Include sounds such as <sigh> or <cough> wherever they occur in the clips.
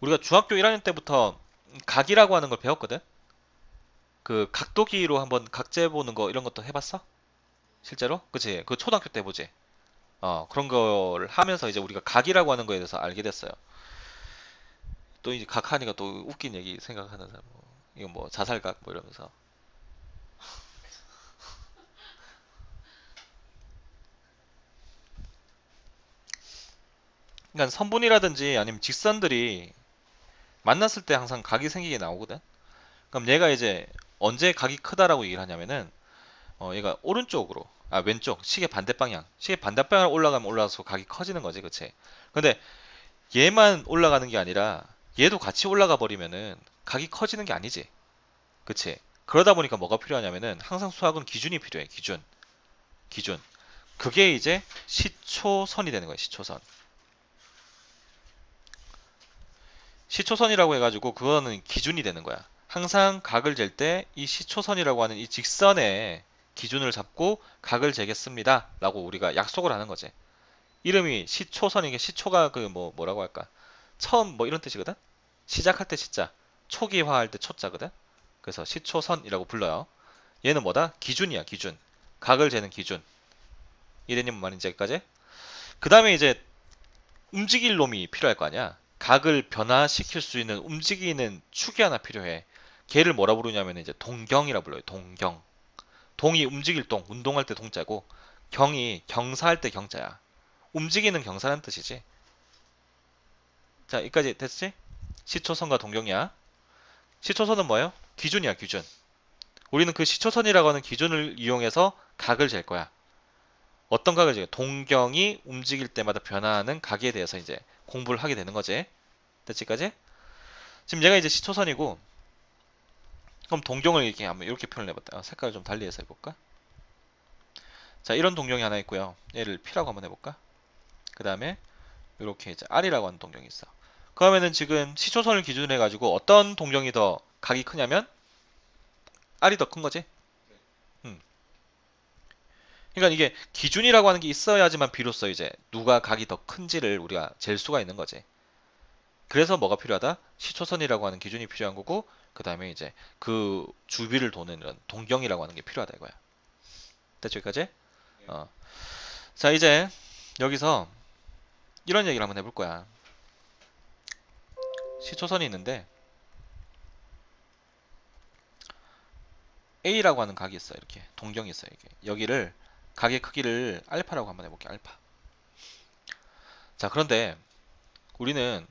우리가 중학교 1학년 때부터 각이라고 하는 걸 배웠거든? 그 각도기로 한번 각재 보는 거 이런 것도 해봤어? 실제로? 그치? 그 초등학교 때 보지? 어, 그런 걸 하면서 이제 우리가 각이라고 하는 거에 대해서 알게 됐어요. 또 이제 각하니까 또 웃긴 얘기 생각하는 사람, 뭐, 이거 뭐 자살각 뭐 이러면서. <laughs> 그러니까 선분이라든지 아니면 직선들이 만났을 때 항상 각이 생기게 나오거든. 그럼 얘가 이제 언제 각이 크다라고 얘기를 하냐면은 어 얘가 오른쪽으로 아 왼쪽 시계 반대 방향 시계 반대 방향으로 올라가면 올라가서 각이 커지는 거지 그치? 근데 얘만 올라가는 게 아니라 얘도 같이 올라가 버리면은 각이 커지는 게 아니지 그치? 그러다 보니까 뭐가 필요하냐면은 항상 수학은 기준이 필요해 기준. 기준. 그게 이제 시초선이 되는 거야 시초선 시초선이라고 해가지고 그거는 기준이 되는 거야 항상 각을 잴 때 이 시초선이라고 하는 이 직선에 기준을 잡고 각을 재겠습니다. 라고 우리가 약속을 하는 거지. 이름이 시초선이게 시초가 그 뭐 뭐라고 할까? 처음 뭐 이런 뜻이거든. 시작할 때 시자, 초기화할 때 초자거든. 그래서 시초선이라고 불러요. 얘는 뭐다? 기준이야, 기준. 각을 재는 기준. 이해되는 말인지 여기까지? 그 다음에 이제 움직일 놈이 필요할 거 아니야. 각을 변화시킬 수 있는 움직이는 축이 하나 필요해. 걔를 뭐라 부르냐면 이제 동경이라 불러요. 동경. 동이 움직일 동, 운동할 때 동자고 경이 경사할 때 경자야. 움직이는 경사라는 뜻이지. 자, 여기까지 됐지? 시초선과 동경이야. 시초선은 뭐예요? 기준이야, 기준. 우리는 그 시초선이라고 하는 기준을 이용해서 각을 잴 거야. 어떤 각을 재? 동경이 움직일 때마다 변화하는 각에 대해서 이제 공부를 하게 되는 거지. 됐지까지? 지금 얘가 이제 시초선이고 그럼 동경을 이렇게 한번 이렇게 표현을 해봤다. 아, 색깔을 좀 달리해서 해볼까? 자, 이런 동경이 하나 있고요. 얘를 P라고 한번 해볼까? 그 다음에 이렇게 이제 R이라고 하는 동경이 있어. 그러면은 지금 시초선을 기준으로 해가지고 어떤 동경이 더 각이 크냐면 R이 더 큰 거지? 음. 그러니까 이게 기준이라고 하는 게 있어야지만 비로소 이제 누가 각이 더 큰지를 우리가 잴 수가 있는 거지. 그래서 뭐가 필요하다? 시초선이라고 하는 기준이 필요한 거고 그 다음에 이제 그 주비를 도는 이런 동경이라고 하는 게 필요하다 이거야. 됐죠 여기까지? 어. 자 이제 여기서 이런 얘기를 한번 해볼 거야. 시초선이 있는데 A라고 하는 각이 있어 이렇게 동경이 있어 이게 여기를 각의 크기를 알파라고 한번 해볼게 알파. 자 그런데 우리는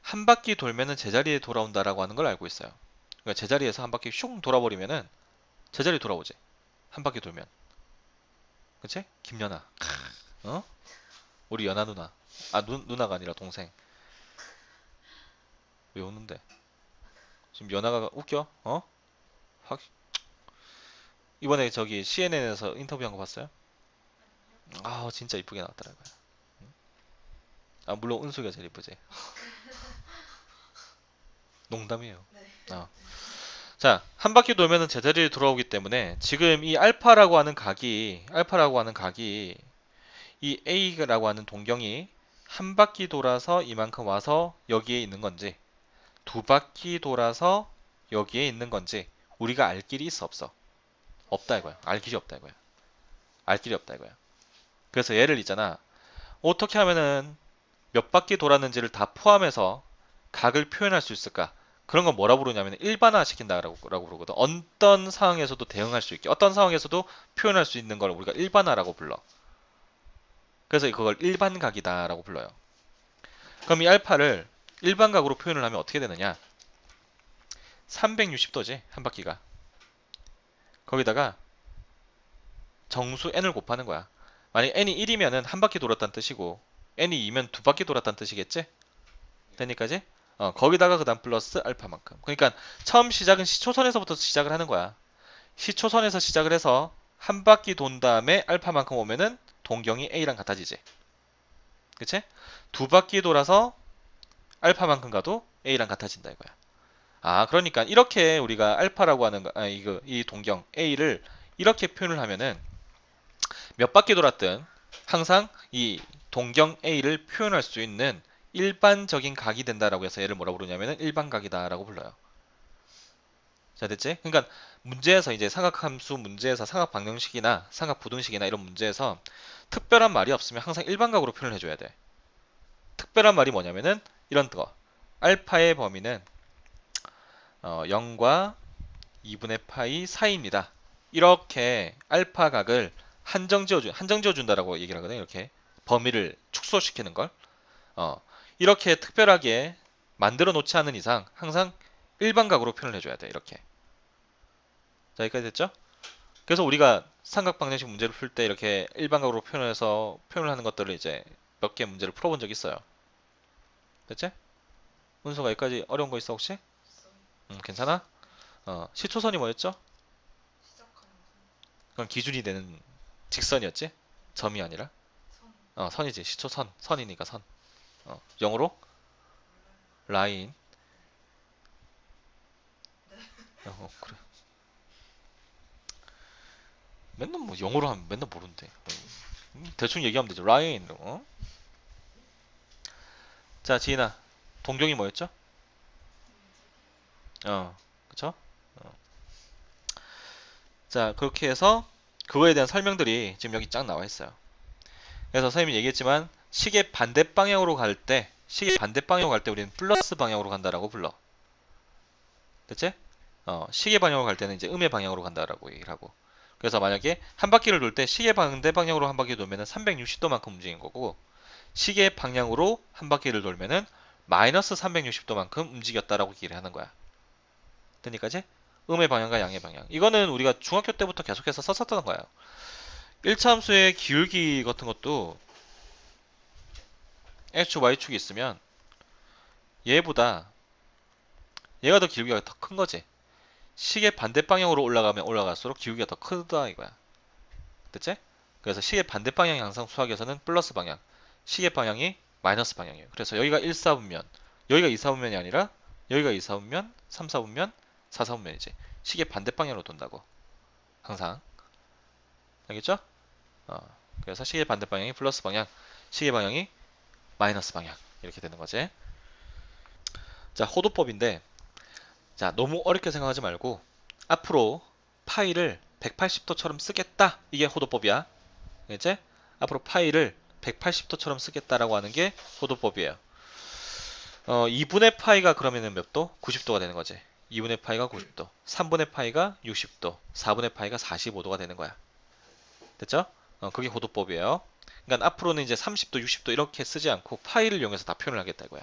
한 바퀴 돌면은 제자리에 돌아온다라고 하는 걸 알고 있어요. 그러니까 제자리에서 한 바퀴 슝 돌아버리면은 제자리 돌아오지. 한 바퀴 돌면. 그치? 김연아. 어? 우리 연아 누나. 아, 누, 누나가 아니라 동생. 왜 우는데? 지금 연아가 웃겨? 어? 확. 이번에 저기 CNN에서 인터뷰한 거 봤어요? 아, 진짜 이쁘게 나왔더라고요. 아, 물론 은수가 제일 이쁘지. <laughs> 농담이에요. 어. 자, 한 바퀴 돌면은 제자리에 돌아오기 때문에 지금 이 알파라고 하는 각이 알파라고 하는 각이 이 A라고 하는 동경이 한 바퀴 돌아서 이만큼 와서 여기에 있는 건지 두 바퀴 돌아서 여기에 있는 건지 우리가 알 길이 있어 없어? 없다 이거야. 알 길이 없다 이거야. 알 길이 없다 이거야. 그래서 얘를 있잖아. 어떻게 하면은 몇 바퀴 돌았는지를 다 포함해서 각을 표현할 수 있을까? 그런 건 뭐라 부르냐면 일반화 시킨다라고 부르거든. 어떤 상황에서도 대응할 수 있게, 어떤 상황에서도 표현할 수 있는 걸 우리가 일반화라고 불러. 그래서 그걸 일반각이다라고 불러요. 그럼 이 알파를 일반각으로 표현을 하면 어떻게 되느냐? 360도지 한 바퀴가. 거기다가 정수 n을 곱하는 거야. 만약 n이 1이면은 한 바퀴 돌았다는 뜻이고 n이 2면 두 바퀴 돌았다는 뜻이겠지? 되니까지? 어, 거기다가 그 다음 플러스 알파만큼. 그러니까 처음 시작은 시초선에서부터 시작을 하는 거야. 시초선에서 시작을 해서 한 바퀴 돈 다음에 알파만큼 오면은 동경이 A랑 같아지지. 그치? 두 바퀴 돌아서 알파만큼 가도 A랑 같아진다 이거야. 아, 그러니까 이렇게 우리가 알파라고 하는 거, 아, 이거, 이 동경 A를 이렇게 표현을 하면은 몇 바퀴 돌았든 항상 이 동경 A를 표현할 수 있는 일반적인 각이 된다라고 해서 얘를 뭐라고 부르냐면은 일반 각이다라고 불러요. 자, 됐지? 그러니까 문제에서 이제 삼각함수 문제에서 삼각 방정식이나 삼각 부등식이나 이런 문제에서 특별한 말이 없으면 항상 일반각으로 표현을 해줘야 돼. 특별한 말이 뭐냐면은 이런 거. 알파의 범위는 어, 0과 2분의 파이 사이입니다. 이렇게 알파 각을 한정 지어준 한정 지어준다라고 얘기를 하거든요. 이렇게 범위를 축소시키는 걸. 어, 이렇게 특별하게 만들어 놓지 않은 이상 항상 일반 각으로 표현을 해줘야 돼. 이렇게. 자, 여기까지 됐죠? 그래서 우리가 삼각 방정식 문제를 풀 때 이렇게 일반 각으로 표현해서 표현을 하는 것들을 이제 몇 개 문제를 풀어본 적 있어요. 됐지? 문서가 여기까지 어려운 거 있어 혹시? 음, 괜찮아? 어, 시초선이 뭐였죠? 그건 기준이 되는 직선이었지? 점이 아니라? 어, 선이지. 시초 선. 선이니까 선. 어, 영어로? 라인. 어, 그래. 맨날 뭐 영어로 하면 맨날 모른대. 음, 대충 얘기하면 되죠. 라인. 어? 자, 지인아. 동경이 뭐였죠? 어, 그쵸? 어. 자, 그렇게 해서 그거에 대한 설명들이 지금 여기 쫙 나와 있어요. 그래서 선생님이 얘기했지만 시계 반대 방향으로 갈 때, 시계 반대 방향으로 갈 때 우리는 플러스 방향으로 간다라고 불러. 됐지? 어, 시계 방향으로 갈 때는 이제 음의 방향으로 간다라고 얘기를 하고. 그래서 만약에 한 바퀴를 돌 때 시계 반대 방향으로 한 바퀴 돌면은 360도만큼 움직인 거고, 시계 방향으로 한 바퀴를 돌면은 마이너스 360도만큼 움직였다라고 얘기를 하는 거야. 되니까지? 음의 방향과 양의 방향. 이거는 우리가 중학교 때부터 계속해서 썼었던 거예요. 1차 함수의 기울기 같은 것도 x, y축이 있으면 얘보다 얘가 더 기울기가 더 큰 거지. 시계 반대 방향으로 올라가면 올라갈수록 기울기가 더 크다 이거야. 됐지? 그래서 시계 반대 방향 항상 수학에서는 플러스 방향, 시계 방향이 마이너스 방향이에요. 그래서 여기가 1, 4분면, 여기가 2, 4분면이 아니라 여기가 2, 4분면, 3, 4분면, 4, 4분면이지. 시계 반대 방향으로 돈다고. 항상. 알겠죠? 어, 그래서 시계 반대 방향이 플러스 방향, 시계 방향이 마이너스 방향. 이렇게 되는 거지. 자, 호도법인데, 자, 너무 어렵게 생각하지 말고, 앞으로 파이를 180도처럼 쓰겠다. 이게 호도법이야. 알겠지? 앞으로 파이를 180도처럼 쓰겠다라고 하는 게 호도법이에요. 어, 2분의 파이가 그러면은 몇 도? 90도가 되는 거지. 2분의 파이가 90도, 3분의 파이가 60도, 4분의 파이가 45도가 되는 거야. 됐죠? 어, 그게 호도법이에요. 그러니까 앞으로는 이제 30도, 60도 이렇게 쓰지 않고 파이를 이용해서 다 표현을 하겠다 이거야.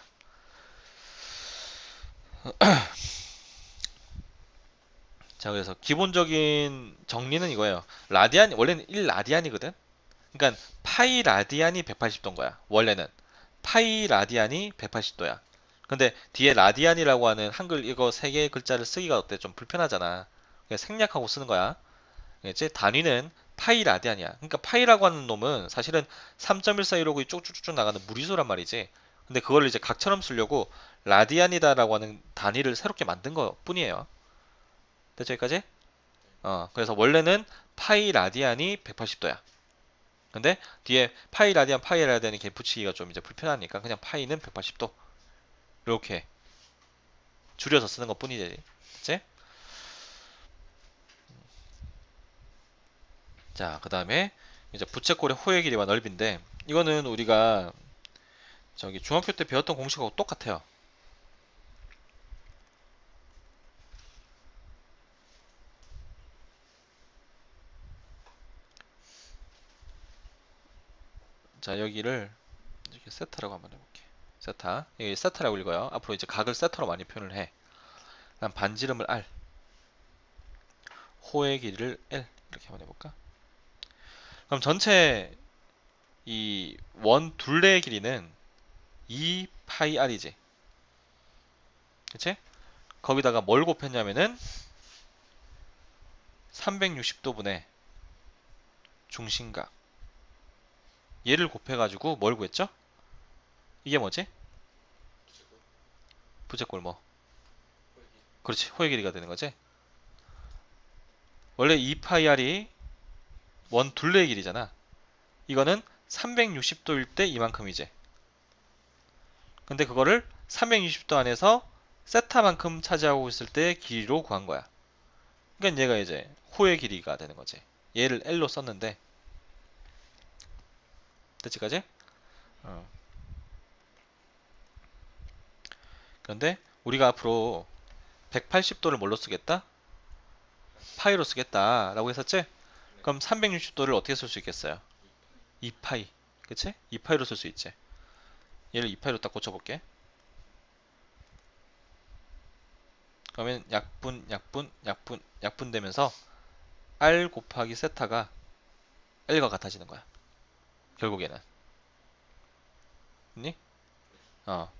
<clears throat> 자, 그래서 기본적인 정리는 이거예요. 라디안 원래는 1라디안이거든. 그러니까 파이 라디안이 180도인 거야. 원래는 파이 라디안이 180도야. 근데 뒤에 라디안이라고 하는 한글 이거 세 개의 글자를 쓰기가 어때? 좀 불편하잖아. 그냥 생략하고 쓰는 거야. 알겠지? 단위는 파이 라디안이야. 그러니까 파이라고 하는 놈은 사실은 3.14 이러고 쭉쭉쭉 나가는 무리수란 말이지. 근데 그걸 이제 각처럼 쓰려고 라디안이다라고 하는 단위를 새롭게 만든 것 뿐이에요. 됐죠? 여기까지? 어, 그래서 원래는 파이 라디안이 180도야. 근데 뒤에 파이 라디안 파이 라디안이 이렇게 붙이기가 좀 이제 불편하니까 그냥 파이는 180도 이렇게 줄여서 쓰는 것 뿐이지. 그치? 자그 다음에 이제 부채꼴의 호의 길이와 넓이인데 이거는 우리가 저기 중학교 때 배웠던 공식하고 똑같아요. 자 여기를 이렇게 세타라고 한번 해볼게 세타. 여기 세타라고 읽어요. 앞으로 이제 각을 세타로 많이 표현을 해. 그다음 반지름을 R 호의 길이를 L. 이렇게 한번 해볼까? 그럼 전체 이 원 둘레의 길이는 2 파이 R이지. 그치? 거기다가 뭘 곱했냐면은 360도 분의 중심각. 얘를 곱해가지고 뭘 구했죠? 이게 뭐지? 부채꼴 뭐? 그렇지 호의 길이가 되는 거지 원래 2파이r이 원 둘레의 길이잖아 이거는 360도일 때 이만큼이지 근데 그거를 360도 안에서 세타만큼 차지하고 있을 때 길이로 구한 거야. 그러니까 얘가 이제 호의 길이가 되는 거지. 얘를 L로 썼는데 됐지까지? 어. 그런데 우리가 앞으로 180도를 뭘로 쓰겠다? 파이로 쓰겠다 라고 했었지? 그럼 360도를 어떻게 쓸 수 있겠어요? 2파이 그치? 2파이로 쓸 수 있지 얘를 2파이로 딱 고쳐볼게 그러면 약분 약분 약분 약분 되면서 R 곱하기 세타가 L과 같아지는 거야 결국에는 니? 어.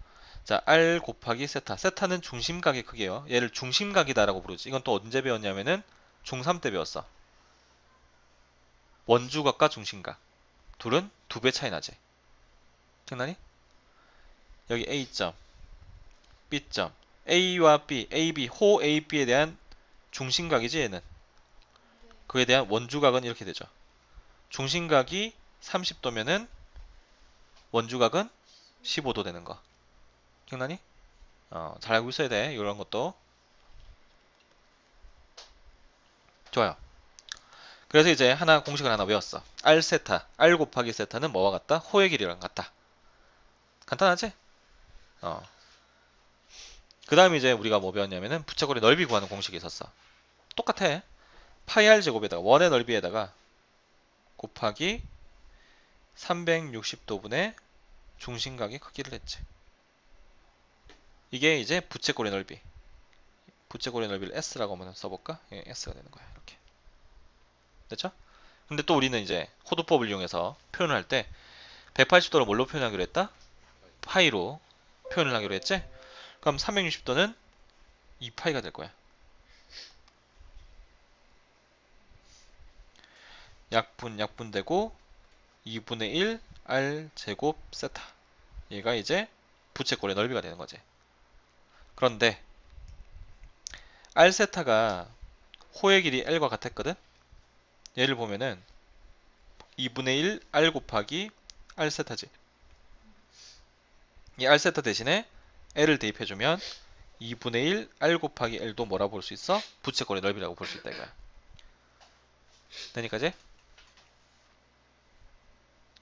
자, R 곱하기 세타. 세타는 중심각의 크기예요. 얘를 중심각이다라고 부르지. 이건 또 언제 배웠냐면은 중3 때 배웠어. 원주각과 중심각. 둘은 두 배 차이 나지. 기억나니? 여기 A점, B점. A와 B, AB, 호 AB에 대한 중심각이지 얘는. 그에 대한 원주각은 이렇게 되죠. 중심각이 30도면은 원주각은 15도 되는 거. 기억나니? 어, 잘 알고 있어야 돼. 이런 것도. 좋아요. 그래서 이제 하나 공식을 하나 외웠어. R 세타, R 곱하기 세타는 뭐와 같다? 호의 길이랑 같다. 간단하지? 어. 그 다음에 이제 우리가 뭐 배웠냐면은 부채꼴의 넓이 구하는 공식이 있었어. 똑같아. 파이 R 제곱에다가 원의 넓이에다가 곱하기 360도분의 중심각의 크기를 했지. 이게 이제 부채꼴의 넓이. 부채꼴의 넓이를 S라고 한번 써볼까? 예, S가 되는 거야. 이렇게. 됐죠? 근데 또 우리는 이제 호두법을 이용해서 표현을 할 때 180도를 뭘로 표현하기로 했다? 파이로 표현을 하기로 했지? 그럼 360도는 2파이가 될 거야. 약분 약분되고 2분의 1 r 제곱 세타 얘가 이제 부채꼴의 넓이가 되는 거지. 그런데 r 세타가 호의 길이 l과 같았거든. 얘를 보면은 2분의 1 r 곱하기 r 세타지. 이 r 세타 대신에 l을 대입해주면 2분의 1 r 곱하기 l도 뭐라 볼 수 있어? 부채꼴의 넓이라고 볼 수 있다 이거야. 되니까지?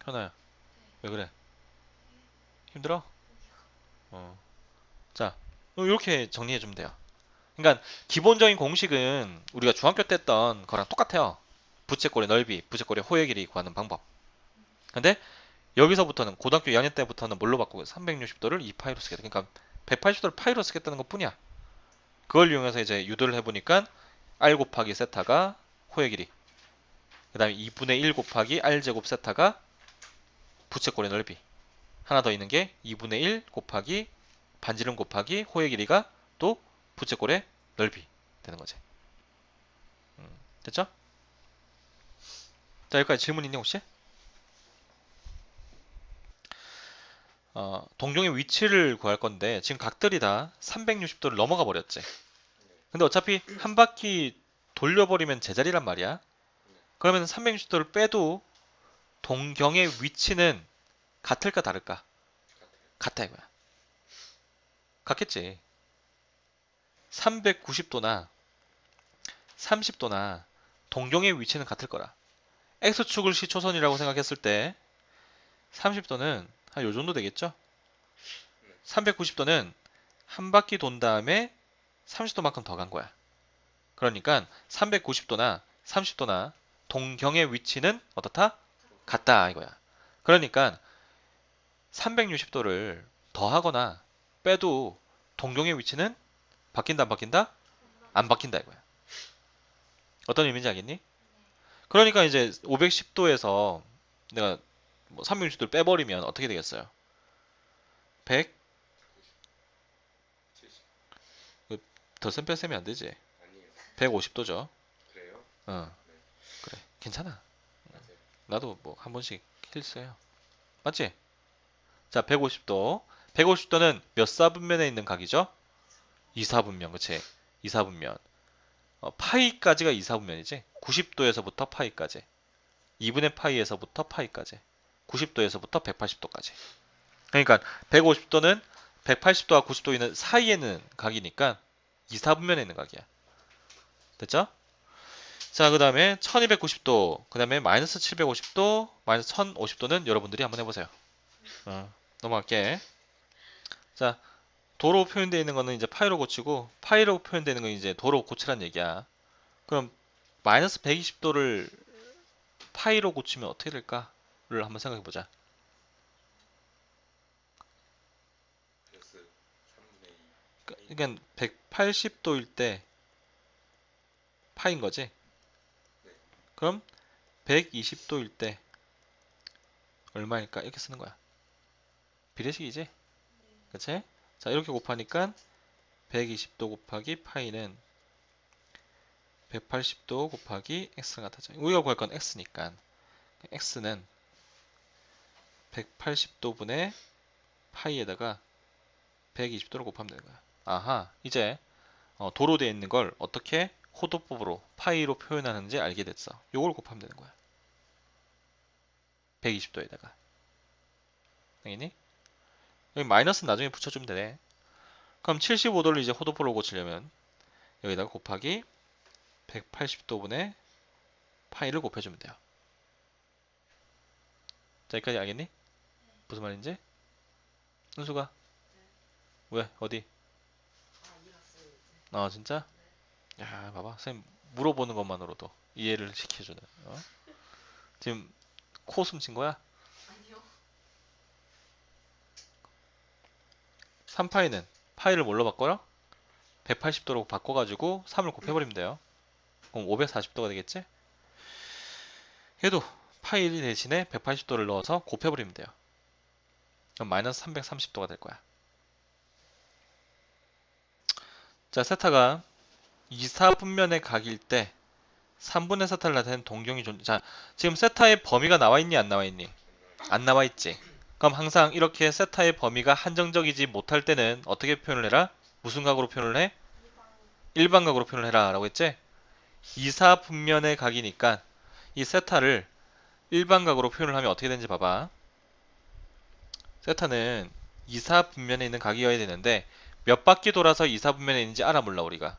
현아야 왜 그래? 힘들어? 어. 자 이렇게 정리해 주면 돼요. 그러니까 기본적인 공식은 우리가 중학교 때 했던 거랑 똑같아요. 부채꼴의 넓이, 부채꼴의 호의 길이 구하는 방법. 근데 여기서부터는 고등학교 2학년 때부터는 뭘로 바꾸고 360도를 2파이로 쓰겠다. 그러니까 180도를 파이로 쓰겠다는 것 뿐이야. 그걸 이용해서 이제 유도를 해보니까 r 곱하기 세타가 호의 길이 그 다음에 2분의 1 곱하기 r 제곱 세타가 부채꼴의 넓이 하나 더 있는 게 2분의 1 곱하기 반지름 곱하기 호의 길이가 또 부채꼴의 넓이 되는 거지. 음, 됐죠? 자 여기까지 질문 있니 혹시? 어, 동종의 위치를 구할 건데 지금 각들이 다 360도를 넘어가 버렸지. 근데 어차피 한 바퀴 돌려버리면 제자리란 말이야. 그러면 360도를 빼도 동경의 위치는 같을까 다를까? 같아 이거야. 같겠지. 390도나 30도나 동경의 위치는 같을 거라. X축을 시초선이라고 생각했을 때 30도는 한 요 정도 되겠죠? 390도는 한 바퀴 돈 다음에 30도만큼 더 간 거야. 그러니까 390도나 30도나 동경의 위치는 어떻다? 같다 이거야. 그러니까 360도를 더하거나 빼도 동경의 위치는 바뀐다 안 바뀐다? 안 바뀐다 이거야. 어떤 의미인지 알겠니? 그러니까 이제 510도에서 내가 뭐 360도를 빼버리면 어떻게 되겠어요? 100? 더센 뺐으면 안 되지. 아니에요. 150도죠. 그래요? 어. 네. 그래. 괜찮아. 맞아요. 나도 뭐 한 번씩 힐스해요. 맞지? 자, 150도. 150도는 몇 사분면에 있는 각이죠? 2사분면, 그치? 2사분면. 어, 파이까지가 2사분면이지? 90도에서부터 파이까지. 2분의 파이에서부터 파이까지. 90도에서부터 180도까지. 그러니까 150도는 180도와 90도 있는 사이에 는 각이니까 2, 4분면에 있는 각이야. 됐죠? 자, 그 다음에 1290도, 그 다음에 마이너스 750도, 마이너스 1050도는 여러분들이 한번 해보세요. 어, 넘어갈게. 자, 도로 표현되어 있는 거는 이제 파이로 고치고, 파이로 표현되어 있는 건 이제 도로 고치란 얘기야. 그럼 마이너스 120도를 파이로 고치면 어떻게 될까를 한번 생각해 보자. 플러스 3분의 2 그러니까 180도일 때 파인 거지? 네. 그럼 120도일 때 얼마일까? 이렇게 쓰는 거야. 비례식이지? 그치? 자, 이렇게 곱하니까 120도 곱하기 파이는 180도 곱하기 x가 같아져. 우리가 구할 건 x니까. x는 180도 분의 파이에다가 120도를 곱하면 되는 거야. 아하, 이제 어, 도로 되어 있는 걸 어떻게 호도법으로 파이로 표현하는지 알게 됐어. 요걸 곱하면 되는 거야. 120도에다가. 당연히? 여기 마이너스는 나중에 붙여주면 되네. 그럼 75도를 이제 호도법으로 고치려면 여기다가 곱하기 180도분의 파이를 곱해주면 돼요. 자, 여기까지 알겠니? 무슨 말인지? 은수가? 왜? 어디? 아 진짜? 야 봐봐 선생님 물어보는 것만으로도 이해를 시켜주는 어? 지금 코 숨친 거야? 아니요. 3파이는 파이를 뭘로 바꿔요? 180도로 바꿔가지고 3을 곱해버리면 돼요 그럼 540도가 되겠지? 얘도 파이 대신에 180도를 넣어서 곱해버리면 돼요 그럼 마이너스 330도가 될 거야 자 세타가 2, 4분면의 각일 때 3분의 세타를 나타내는 동경이 존재. 자, 지금 세타의 범위가 나와 있니 안 나와 있니? 안 나와 있지. 그럼 항상 이렇게 세타의 범위가 한정적이지 못할 때는 어떻게 표현을 해라? 무슨 각으로 표현을 해? 일반 각으로 표현을 해라 라고 했지? 2, 4분면의 각이니까 이 세타를 일반 각으로 표현을 하면 어떻게 되는지 봐봐. 세타는 2, 4분면에 있는 각이어야 되는데 몇 바퀴 돌아서 2, 4분면에 있는지 알아 몰라 우리가?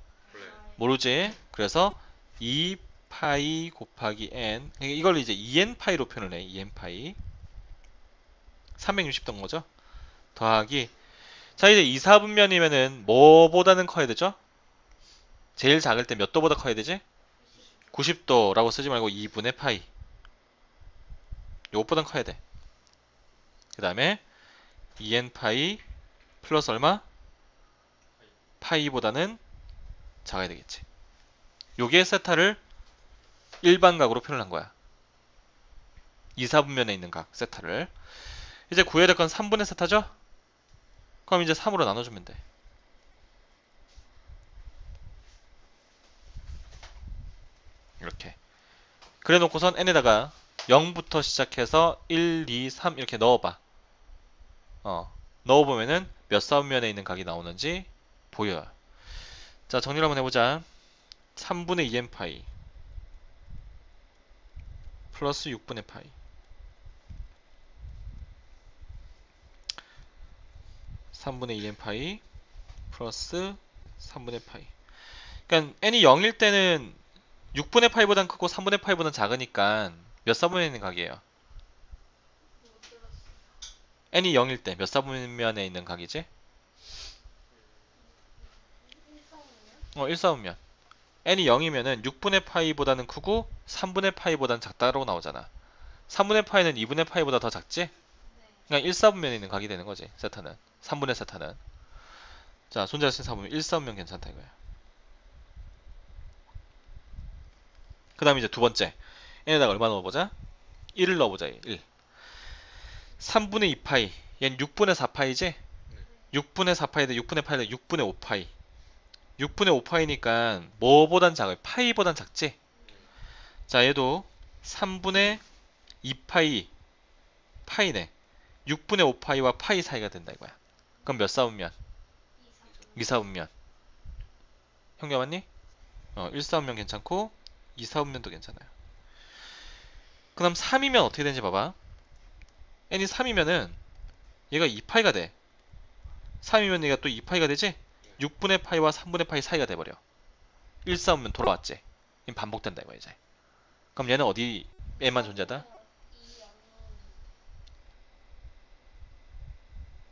모르지? 그래서 2파이 곱하기 n 이걸 이제 2n 파이로 표현을 해. 2n 파이 360도 거죠? 더하기 자 이제 2, 4분면이면은 뭐보다는 커야 되죠? 제일 작을 때 몇 도보다 커야 되지? 90도라고 쓰지 말고 2분의 파이 요것보단 커야 돼. 그 다음에 2n 파이 플러스 얼마? 파이보다는 작아야 되겠지. 요게 세타를 일반각으로 표현한 거야. 2, 4분면에 있는 각, 세타를. 이제 구해야 될 건 3분의 세타죠? 그럼 이제 3으로 나눠주면 돼. 이렇게. 그래 놓고선 n에다가 0부터 시작해서 1, 2, 3 이렇게 넣어봐. 어, 넣어보면은 몇 사분면에 있는 각이 나오는지 보여요. 자, 정리를 한번 해보자. 3분의 2n 파이 플러스 6분의 파이 삼분의 2n 파이 플러스 3분의 파이 그러니까 n이 0일 때는 6분의 파이보단 크고 3분의 파이보단 작으니까 몇 사분면에 있는 각이에요? n이 0일 때몇 사분면에 있는 각이지? 어, 1사분면. n이 0이면은 6분의 파이보다는 크고 3분의 파이보다는 작다라고 나오잖아. 3분의 파이는 2분의 파이보다 더 작지? 네. 그러니까 1사분면에 있는 각이 되는 거지. 세타는. 3분의 세타는. 자, 손자신 4분면 1사분면 괜찮다 이거야. 그 다음에 이제 두 번째. n에다가 얼마 넣어보자? 1을 넣어보자. 1. 3분의 2파이. 얘는 6분의 4파이지? 6분의 4파이인데 6분의 파이는 6분의 5파이. 6분의 5파이니까 뭐보단 작아요? 파이보단 작지? 자, 얘도 3분의 2파이 파이네. 6분의 5파이와 파이 사이가 된다 이거야. 그럼 몇 사분면? 이성. 2사분면. 형제 맞니? 어, 1사분면 괜찮고 2사분면도 괜찮아요. 그럼 3이면 어떻게 되는지 봐봐. n이 3이면은 얘가 2파이가 돼. 3이면 얘가 또 2파이가 되지? 6분의 파이와 3분의 파이 사이가 돼버려. 1 싸우면 돌아왔지. 반복된다 이거 이제. 그럼 얘는 어디에만 존재하다? 이 양은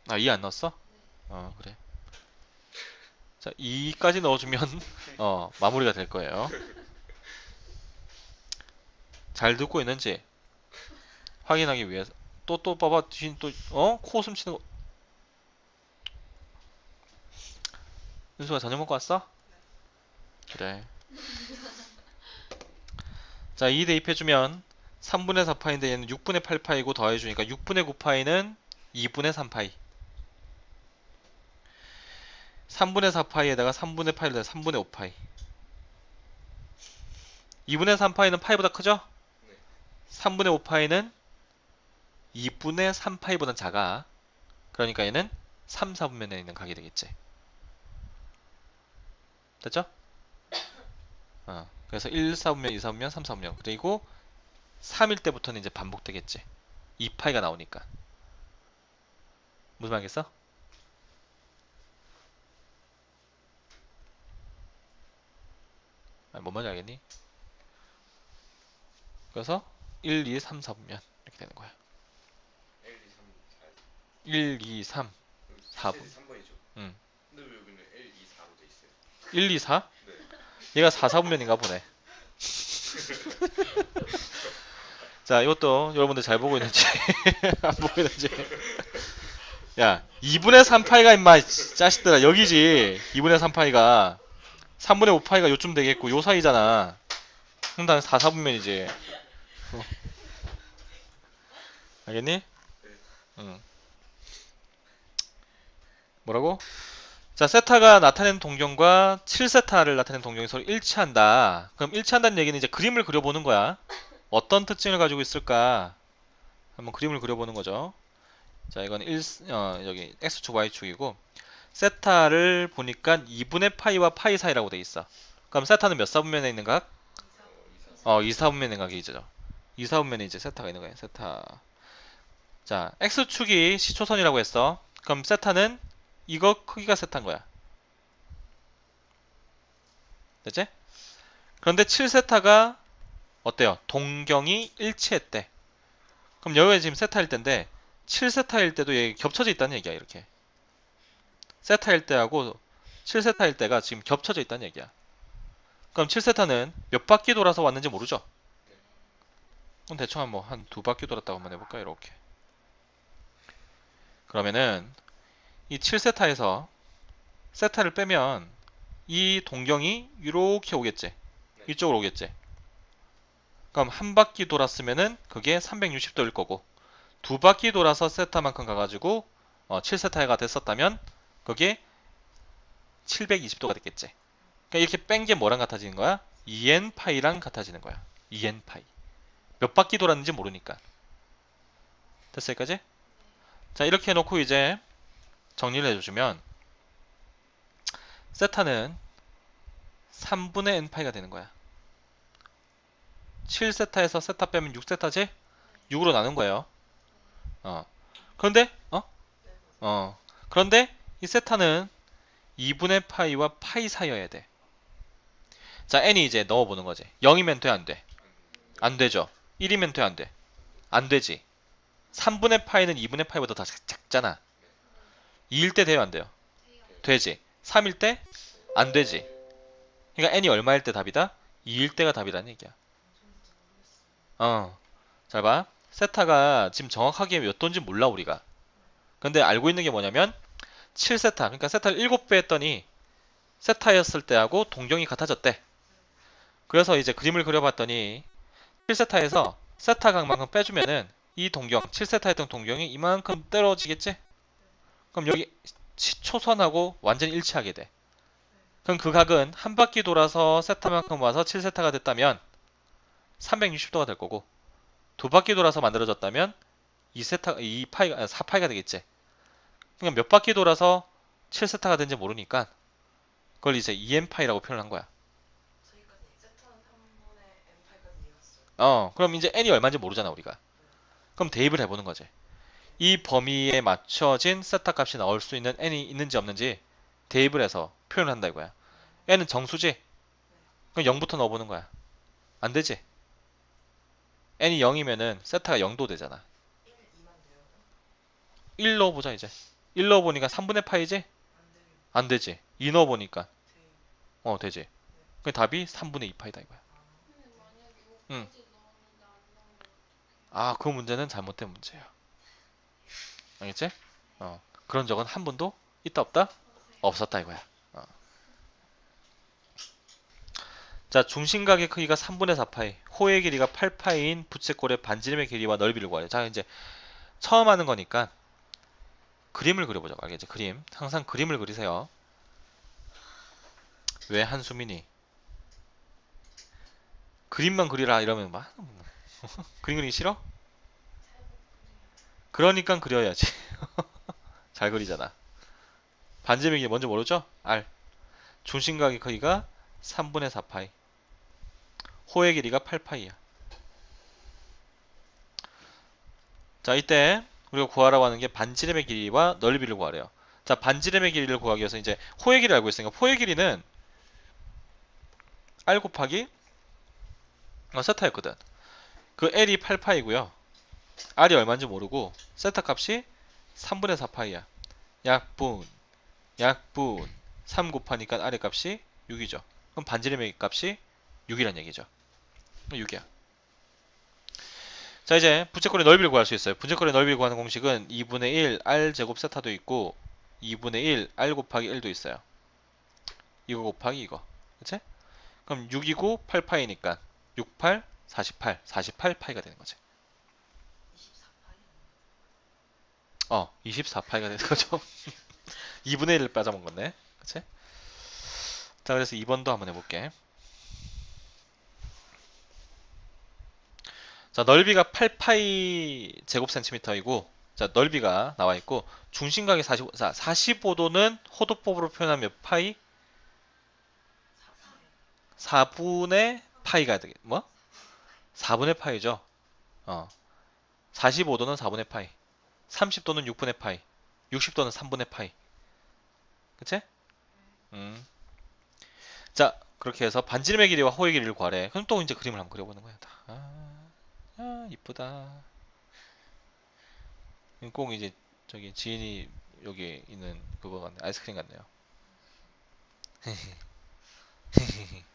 아, 2 안 넣었어? 어, 그래. 자, 2까지 넣어주면, <laughs> 어, 마무리가 될 거예요. 잘 듣고 있는지 확인하기 위해서. 또, 또 봐봐. 뒤 또, 어? 코웃음 치는 거. 윤수가 저녁 먹고 왔어? 그래. 자, 2 대입해주면 3분의 4파인데 얘는 6분의 8파이고 더해주니까 6분의 9파이는 2분의 3파이. 3분의 4파이에다가 3분의 파이를 내 3분의 5파이. 2분의 3파이는 파이보다 크죠? 네. 3분의 5파이는 2분의 3파이보다 작아. 그러니까 얘는 3, 4분면에 있는 각이 되겠지. 됐죠? 어, 그래서 1, 4분면, 2, 4분면, 3, 4분면. 그리고 3일 때부터는 이제 반복되겠지. 2파이가 나오니까. 무슨 말겠어? 아니, 뭔 말인지 알겠니? 그래서 1, 2, 3, 4분면 이렇게 되는 거야. 1, 2, 3, 4. 1, 2, 3, 4 분. 3번이죠. 응. 근데 왜 여기는 1, 2, 4로 돼 있어요? 1, 2, 4? 네. 얘가 4, 4분면인가 보네. <laughs> 자, 이것도 여러분들 잘 보고 있는지 <laughs> 안 보고 있는지. 야, 2분의 3파이가 임마 이 자식들아 여기지. 2분의 3파이가 3분의 5파이가 요쯤 되겠고 요 사이잖아. 그럼 난 4, 4분면이지. 어. 알겠니? 응. 뭐라고? 자, 세타가 나타내는 동경과 7세타를 나타내는 동경이 서로 일치한다. 그럼 일치한다는 얘기는 이제 그림을 그려보는 거야. 어떤 특징을 가지고 있을까? 한번 그림을 그려보는 거죠. 자, 이건 1, 어, 여기 x축, y축이고 세타를 보니까 2분의 파이와 파이 사이라고 돼 있어. 그럼 세타는 몇 사분면에 있는 각? 어, 2, 4. 어, 2, 4분면에 있는 각이죠. 2, 4분면에 이제 세타가 있는 거예요. 세타. 자, x축이 시초선이라고 했어. 그럼 세타는 이거 크기가 세타인 거야. 됐지? 그런데 7세타가 어때요? 동경이 일치했대. 그럼 여기가 지금 세타일 때인데 7세타일 때도 얘 겹쳐져 있다는 얘기야, 이렇게. 세타일 때하고 7세타일 때가 지금 겹쳐져 있다는 얘기야. 그럼 7세타는 몇 바퀴 돌아서 왔는지 모르죠? 그럼 대충 한 뭐 한 두 바퀴 돌았다고 한번 해볼까? 이렇게. 그러면은 이 7세타에서 세타를 빼면 이 동경이 이렇게 오겠지. 이쪽으로 오겠지. 그럼 한 바퀴 돌았으면은 그게 360도일 거고 두 바퀴 돌아서 세타만큼 가가지고 어, 7세타가 됐었다면 그게 720도가 됐겠지. 그러니까 이렇게 뺀 게 뭐랑 같아지는 거야? 2n 파이랑 같아지는 거야. 2n 파이. 몇 바퀴 돌았는지 모르니까. 됐어 여기까지? 자 이렇게 해놓고 이제 정리를 해주시면 세타는 3분의 n파이가 되는 거야. 7세타에서 세타 빼면 6세타지? 6으로 나눈 거예요. 어. 그런데 어? 어. 그런데 이 세타는 2분의 파이와 파이 사이여야 돼. 자, n이 이제 넣어보는 거지. 0이면 돼, 안 돼? 안 되죠. 1이면 돼, 안 돼? 안 되지. 3분의 파이는 2분의 파이보다 더 작- 작잖아. 2일 때 돼요, 안 돼요? 되지. 3일 때? 안 되지. 그러니까 n이 얼마일 때 답이다? 2일 때가 답이라는 얘기야. 어. 잘 봐. 세타가 지금 정확하게 몇 도인지 몰라, 우리가. 근데 알고 있는 게 뭐냐면 7세타. 그러니까 세타를 7배 했더니 세타였을 때하고 동경이 같아졌대. 그래서 이제 그림을 그려봤더니 7세타에서 세타 각만큼 빼주면은 이 동경, 7세타 했던 동경이 이만큼 떨어지겠지? 그럼 여기 시초선하고 완전히 일치하게 돼. 그럼 그 각은 한 바퀴 돌아서 세타만큼 와서 7세타가 됐다면 360도가 될 거고 두 바퀴 돌아서 만들어졌다면 2세타, 2파이가, 4파이가 되겠지. 그러니까 몇 바퀴 돌아서 7세타가 된지 모르니까 그걸 이제 2n파이라고 표현한 거야. 저희까지 세타는 3분의 n파이까지 이해갔어요. 어, 그럼 이제 n이 얼마인지 모르잖아, 우리가. 그럼 대입을 해보는 거지. 이 범위에 맞춰진 세타 값이 나올 수 있는 n이 있는지 없는지 대입을 해서 표현을 한다 이거야. n은 정수지? 그럼 0부터 넣어보는 거야. 안 되지? n이 0이면은 세타가 0도 되잖아. 1, 2만 돼요. 1 넣어보자 이제. 1 넣어보니까 3분의 파이지? 안 되지. 2 넣어보니까. 어 되지. 그 답이 3분의 2 파이다 이거야. 근데 만약에 응. 아, 그 문제는 잘못된 문제야. 알겠지? 어. 그런 적은 한 번도 있다 없다? 없었다 이거야. 어. 자, 중심각의 크기가 3분의 4파이, 호의 길이가 8파이인 부채꼴의 반지름의 길이와 넓이를 구하래. 자, 이제 처음 하는 거니까 그림을 그려보자고. 알겠지? 그림. 항상 그림을 그리세요. 왜 한수민이? 그림만 그리라 이러면 막 <laughs> 그림 그리기 싫어? 그러니까 그려야지. <laughs> 잘 그리잖아. 반지름의 길이 먼저 모르죠? R. 중심각의 크기가 3분의 4파이. 호의 길이가 8파이야. 자, 이때 우리가 구하라고 하는 게 반지름의 길이와 넓이를 구하래요. 자, 반지름의 길이를 구하기 위해서 이제 호의 길이를 알고 있으니까 호의 길이는 R 곱하기 어, 세타였거든. 그 L이 8파이고요. R이 얼마인지 모르고 세타 값이 3분의 4파이야. 약분, 약분, 3 곱하니까 R의 값이 6이죠. 그럼 반지름의 값이 6이란 얘기죠. 6이야. 자 이제 부채꼴의 넓이를 구할 수 있어요. 부채꼴의 넓이를 구하는 공식은 2분의 1 R 제곱 세타도 있고 2분의 1 R 곱하기 1도 있어요. 이거 곱하기 이거. 그치? 그럼 6이고 8파이니까 6, 8, 48, 48파이가 되는 거지. 24파이. 어, 24파이가 되는 거죠. <laughs> 2분의 1을 빠져먹었네. 그치? 자, 그래서 2번도 한번 해볼게. 자, 넓이가 8파이 제곱 센티미터이고, 자, 넓이가 나와 있고, 중심각이 45, 자, 45도는 호도법으로 표현하면 몇 파이? 4파이. 4분의 파이가 되겠, 뭐? 4분의 파이죠. 어. 45도는 4분의 파이. 30도는 6분의 파이. 60도는 3분의 파이. 그치? 음. 자, 그렇게 해서 반지름의 길이와 호의 길이를 구하래. 그럼 또 이제 그림을 한번 그려보는 거야. 다. 아, 아, 이쁘다. 꼭 이제 저기 지인이 여기 있는 그거 같네. 아이스크림 같네요. <laughs>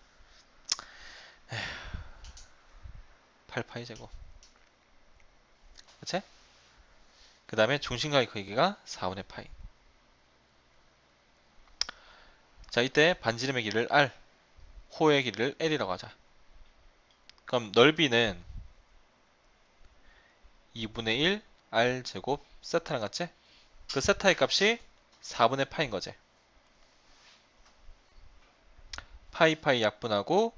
8파이 제곱. 그치? 그 다음에 중심각의 크기가 4분의 파이. 자, 이때 반지름의 길이를 R, 호의 길이를 L이라고 하자. 그럼 넓이는 2분의 1 R 제곱 세타랑 같지? 그 세타의 값이 4분의 파인 거지. 파이 파이 약분하고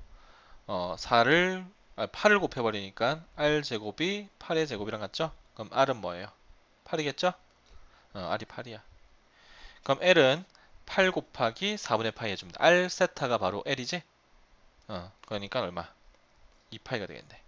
어, 4를 아, 8을 곱해버리니까 R 제곱이 8의 제곱이랑 같죠? 그럼 R은 뭐예요? 8이겠죠? 어, R이 8이야. 그럼 L은 8 곱하기 4분의 파이 해줍니다. R 세타가 바로 L이지? 어, 그러니까 얼마? 2파이가 되겠네.